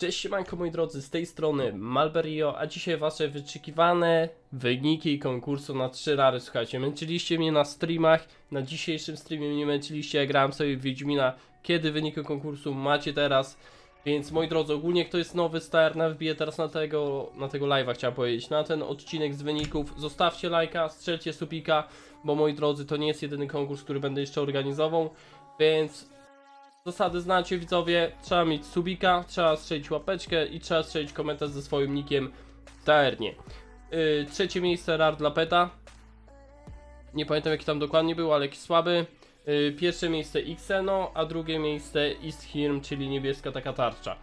Cześć siemanko moi drodzy, z tej strony Malberio, a dzisiaj wasze wyczekiwane wyniki konkursu na 3 rary. Słuchajcie, męczyliście mnie na streamach, na dzisiejszym streamie mnie męczyliście, ja grałem sobie w Wiedźmina, kiedy wyniki konkursu macie teraz. Więc moi drodzy, ogólnie kto jest nowy, star, na wbiję teraz na tego, na tego live'a chciałem powiedzieć, na ten odcinek z wyników, zostawcie lajka, strzelcie supika, bo moi drodzy, to nie jest jedyny konkurs, który będę jeszcze organizował, więc Zasady znacie widzowie, trzeba mieć subika, trzeba strzelić łapeczkę i trzeba strzelić komentarz ze swoim nickiem w taernie. Yy, trzecie miejsce RAR dla PETA. Nie pamiętam jaki tam dokładnie był, ale jakiś słaby. Yy, pierwsze miejsce Xeno, a drugie miejsce Isthirm, czyli niebieska taka tarcza.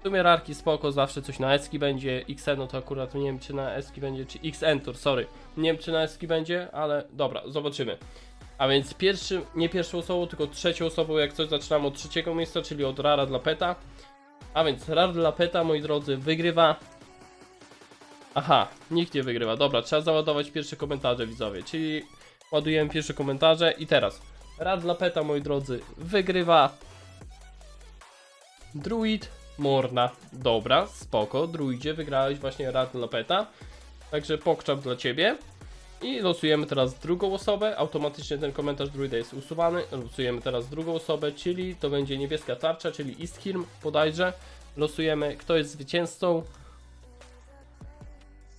W sumie rarki spoko, zawsze coś na eski będzie. Xeno to akurat nie wiem czy na eski będzie, czy X-Entor, sorry. Nie wiem czy na eski będzie, ale dobra, zobaczymy. A więc pierwszym, nie pierwszą osobą, tylko trzecią osobą, jak coś zaczynamy od trzeciego miejsca, czyli od Rara dla Peta. A więc Rar dla Peta, moi drodzy, wygrywa. Aha, nikt nie wygrywa. Dobra, trzeba załadować pierwsze komentarze, widzowie. Czyli ładujemy pierwsze komentarze i teraz. Rar dla Peta, moi drodzy, wygrywa. Druid Morna. Dobra, spoko. Druidzie, wygrałeś właśnie Rar dla Peta. Także pokczap dla ciebie. I losujemy teraz drugą osobę. Automatycznie ten komentarz druida jest usuwany. Losujemy teraz drugą osobę, czyli to będzie niebieska tarcza, czyli Isthirm bodajże. Losujemy, kto jest zwycięzcą.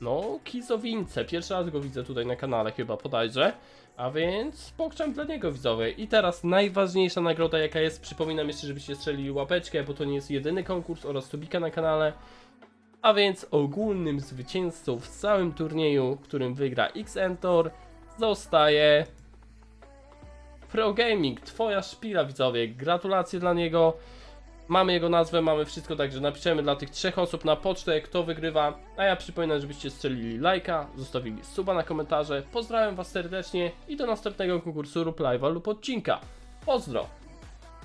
No, Kizowince. Pierwszy raz go widzę tutaj na kanale chyba bodajże. A więc pokczam dla niego widzowie. I teraz najważniejsza nagroda jaka jest. Przypominam jeszcze, żebyście strzelili łapeczkę, bo to nie jest jedyny konkurs oraz subika na kanale. A więc ogólnym zwycięzcą w całym turnieju, którym wygra X-Entor, zostaje Pro Gaming. Twoja szpila, widzowie. Gratulacje dla niego. Mamy jego nazwę, mamy wszystko, także napiszemy dla tych trzech osób na pocztę, kto wygrywa. A ja przypominam, żebyście strzelili lajka, zostawili suba na komentarze. Pozdrawiam Was serdecznie i do następnego konkursu lub live'a lub odcinka. Pozdro!